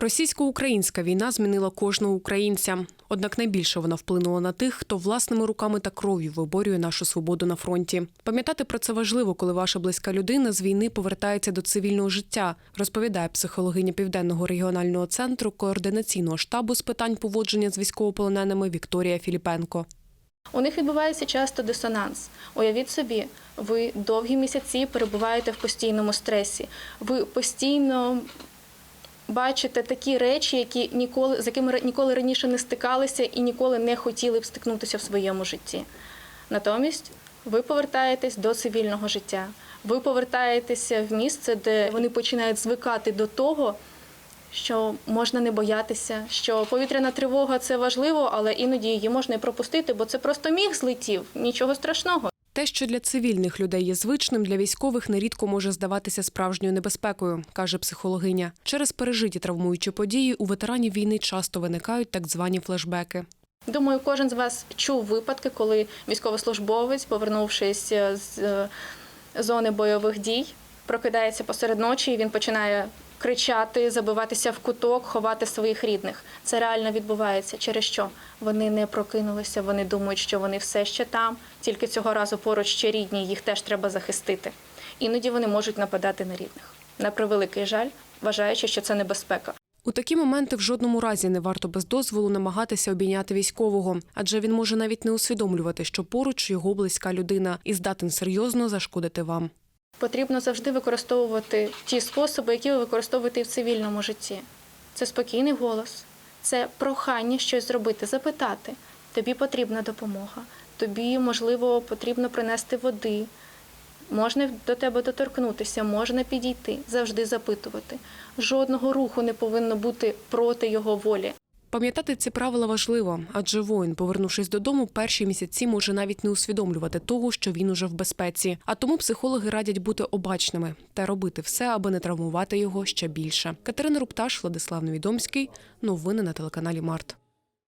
Російсько-українська війна змінила кожного українця. Однак найбільше вона вплинула на тих, хто власними руками та кров'ю виборює нашу свободу на фронті. Пам'ятати про це важливо, коли ваша близька людина з війни повертається до цивільного життя, розповідає психологиня Південного регіонального центру координаційного штабу з питань поводження з військовополоненими Вікторія Філіпенко. У них відбувається часто дисонанс. Уявіть собі, ви довгі місяці перебуваєте в постійному стресі. Ви постійно бачите такі речі, які ніколи з якими ніколи раніше не стикалися і ніколи не хотіли б стикнутися в своєму житті. Натомість ви повертаєтесь до цивільного життя. Ви повертаєтеся в місце, де вони починають звикати до того, що можна не боятися, що повітряна тривога це важливо, але іноді її можна і пропустити, бо це просто міг злетів, нічого страшного. Те, що для цивільних людей є звичним, для військових нерідко може здаватися справжньою небезпекою, каже психологиня. Через пережиті травмуючі події у ветеранів війни часто виникають так звані флешбеки. Думаю, кожен з вас чув випадки, коли військовослужбовець, повернувшись е, з е, зони бойових дій, прокидається посеред ночі і він починає кричати, забиватися в куток, ховати своїх рідних. Це реально відбувається. Через що вони не прокинулися, вони думають, що вони все ще там, тільки цього разу поруч ще рідні, їх теж треба захистити. Іноді вони можуть нападати на рідних. На превеликий жаль, вважаючи, що це небезпека. У такі моменти в жодному разі не варто без дозволу намагатися обійняти військового, адже він може навіть не усвідомлювати, що поруч його близька людина і здатен серйозно зашкодити вам. Потрібно завжди використовувати ті способи, які ви використовуєте і в цивільному житті. Це спокійний голос, це прохання щось зробити, запитати. Тобі потрібна допомога, тобі, можливо, потрібно принести води, можна до тебе доторкнутися, можна підійти, завжди запитувати. Жодного руху не повинно бути проти його волі. Пам'ятати ці правила важливо, адже воїн, повернувшись додому, перші місяці може навіть не усвідомлювати того, що він уже в безпеці. А тому психологи радять бути обачними та робити все, аби не травмувати його ще більше. Катерина Рупташ, Владислав Невідомський. Новини на телеканалі Март.